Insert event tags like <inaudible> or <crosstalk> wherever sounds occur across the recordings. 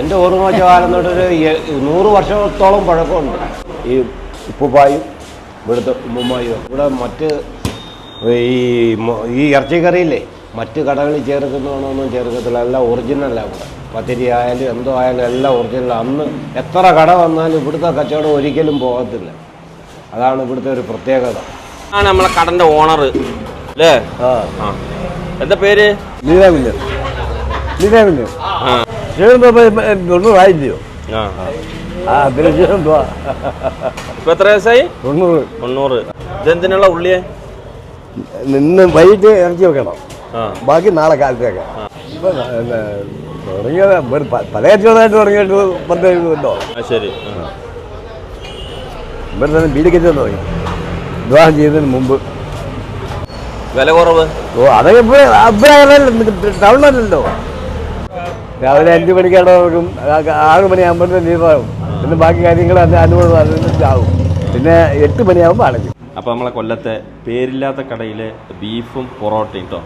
എന്റെ ഓർമ്മ വെച്ച കാലം തൊട്ടൊരു നൂറ് വർഷത്തോളം പഴക്കമുണ്ട്. ഈ ഉപ്പുപ്പായും ഇവിടുത്തെ ഉമ്മുമ്മായും ഇവിടെ മറ്റ് ഈ ഈ ഇറച്ചിക്കറിയില്ലേ മറ്റ് കടകളിൽ ചേർക്കുന്നതാണോന്നും ചേർക്കത്തില്ല. എല്ലാം ഒറിജിനലാണ് ഇവിടെ. പത്തിരി ആയാലും എന്തോ ആയാലും എല്ലാം ഒറിജിനൽ അന്ന് എത്ര കട വന്നാലും ഇവിടുത്തെ കച്ചവടം ഒരിക്കലും പോകത്തില്ല. അതാണ് ഇവിടുത്തെ ഒരു പ്രത്യേകത. ആണ് നമ്മളെ കടന്റെ ഓണർ അല്ലേ? എന്താ പേര്? ലീലാവില്ല ലീലാവില്ല ആ തൊണ്ണൂറായില്ലയോ ആ. ആ അതിന് ശേഷം എന്തുവാ ഇപ്പൊ എത്ര വയസ്സായി? തൊണ്ണൂറ്. തൊണ്ണൂറ്. ഇതെന്തിനുള്ള ഉള്ളിയെ? നിന്ന് വൈകിട്ട് ഇറച്ചി വെക്കണം. ബാക്കി നാളെ കാലത്തേക്ക് തുടങ്ങിയത് പല കച്ചവടമായിട്ട് തുടങ്ങിയിട്ട് പത്ത് ആ ശരി. ആ. ഇവർ തന്നെ ബീഡി കച്ചവടം തുടങ്ങി. വിവാഹം ചെയ്യുന്നതിന് മുമ്പ്. വില കുറവ്? ഓ അതൊക്കെ ഇപ്പോഴും ടൗണിലല്ലോ രാവിലെ അഞ്ച് മണിക്കാണ് ആ- ആറ് മണിയാകുമ്പോഴത്തെ ലീവാകും പിന്നെ ബാക്കി കാര്യങ്ങൾ അത് അനുഭവം ആവും പിന്നെ എട്ട് മണിയാകുമ്പോൾ അടയ്ക്കും. അപ്പോൾ നമ്മളെ കൊല്ലത്തെ പേരില്ലാത്ത കടയിലെ ബീഫും പൊറോട്ടയും കേട്ടോ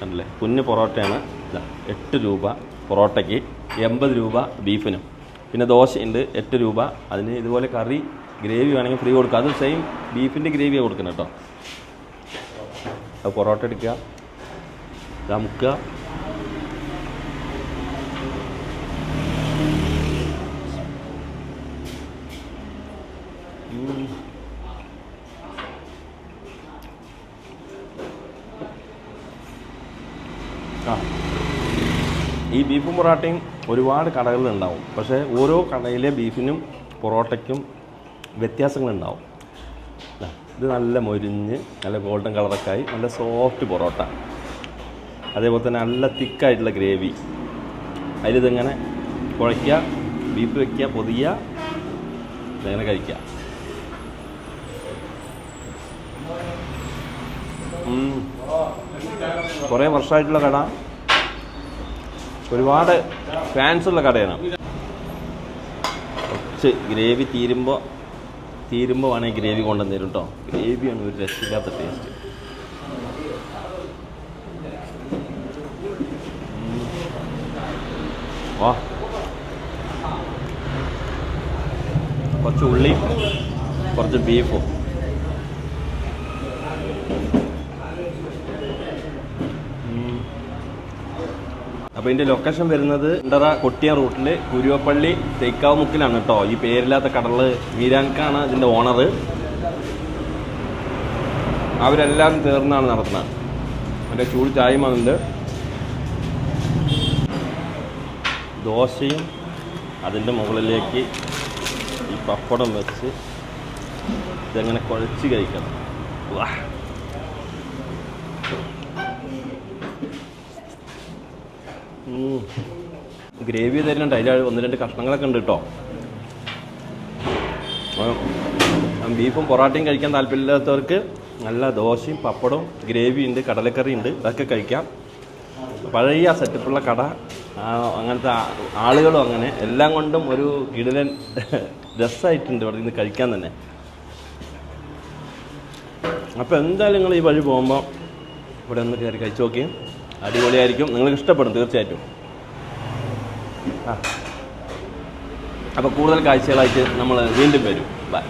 കണ്ടില്ലേ? കുഞ്ഞ് പൊറോട്ടയാണ്. എട്ട് രൂപ പൊറോട്ടയ്ക്ക് എൺപത് രൂപ ബീഫിനും. പിന്നെ ദോശയുണ്ട് എട്ട് രൂപ. അതിന് ഇതുപോലെ കറി ഗ്രേവി വേണമെങ്കിൽ ഫ്രീ കൊടുക്കുക അത് സെയിം ബീഫിന്റെ ഗ്രേവിയാണ് കൊടുക്കുന്നത് കേട്ടോ അത് പൊറോട്ട എടുക്കുക. മുക്കുക. ഈ ബീഫ് പൊറോട്ടയും ഒരുപാട് കടകളിലുണ്ടാവും. പക്ഷേ ഓരോ കടയിലെ ബീഫിനും പൊറോട്ടയ്ക്കും വ്യത്യാസങ്ങളുണ്ടാവും. ഇത് നല്ല മൊരിഞ്ഞ് നല്ല ഗോൾഡൻ കളറൊക്കെ ആയി നല്ല സോഫ്റ്റ് പൊറോട്ട. അതേപോലെ തന്നെ നല്ല തിക്കായിട്ടുള്ള ഗ്രേവി അതിലിതിങ്ങനെ കുഴയ്ക്കുക ബീഫ് വയ്ക്കുക പൊതിയുക ഇതങ്ങനെ കഴിക്കുക. കുറേ വർഷമായിട്ടുള്ള കട. ഒരുപാട് ഫാൻസ് ഉള്ള കടയാണ്. കുറച്ച് ഗ്രേവി തീരുമ്പോൾ തീരുമ്പോൾ വേണമെങ്കിൽ ഗ്രേവി കൊണ്ടുവന്ന് തരും കേട്ടോ ഗ്രേവിയാണ് ഒരു രക്ഷയില്ലാത്ത ടേസ്റ്റ് വാ. കുറച്ച് ഉള്ളി കുറച്ച് ബീഫും അപ്പോൾ ഇതിന്റെ ലൊക്കേഷൻ വരുന്നത് ഇണ്ടറ കൊട്ടിയ റൂട്ടിൽ കുരുവപ്പള്ളി തേക്കാവ് മുക്കിലാണ് കേട്ടോ. ഈ പേരില്ലാത്ത കടൽ വീരാൻക്കാണ് ഇതിന്റെ ഓണർ അവരെല്ലാം ചേർന്നാണ് നടത്തുന്നത്. മറ്റേ ചൂട് ചായയും വന്നിട്ടുണ്ട്. ദോശയും അതിന്റെ മുകളിലേക്ക് ഈ പപ്പടം വെച്ച് ഇതെങ്ങനെ കുഴച്ച് കഴിക്കണം. വാ ഗ്രേവി തരുന്നുണ്ട്. അതിൽ ഒന്ന് രണ്ട് കഷ്ണങ്ങളൊക്കെ ഉണ്ട് കേട്ടോ ബീഫും പൊറാട്ടയും കഴിക്കാൻ താല്പര്യമില്ലാത്തവർക്ക് നല്ല ദോശയും പപ്പടവും ഗ്രേവി ഉണ്ട് കടലക്കറി ഉണ്ട് അതൊക്കെ കഴിക്കാം. പഴയ സെറ്റപ്പുള്ള കട അങ്ങനത്തെ ആളുകളും അങ്ങനെ എല്ലാം കൊണ്ടും ഒരു കിടിലൻ <laughs> രസമായിട്ടുണ്ട് ഇവിടെ നിന്ന് കഴിക്കാൻ തന്നെ. അപ്പോൾ എന്തായാലും നിങ്ങൾ ഈ വഴി പോകുമ്പോൾ ഇവിടെ ഒന്ന് കയറി കഴിച്ചു നോക്കി അടിപൊളിയായിരിക്കും. നിങ്ങൾക്ക് ഇഷ്ടപ്പെടും തീർച്ചയായിട്ടും. അപ്പോൾ കൂടുതൽ കാഴ്ചകളായിട്ട് നമ്മൾ വീണ്ടും വരും. ബൈ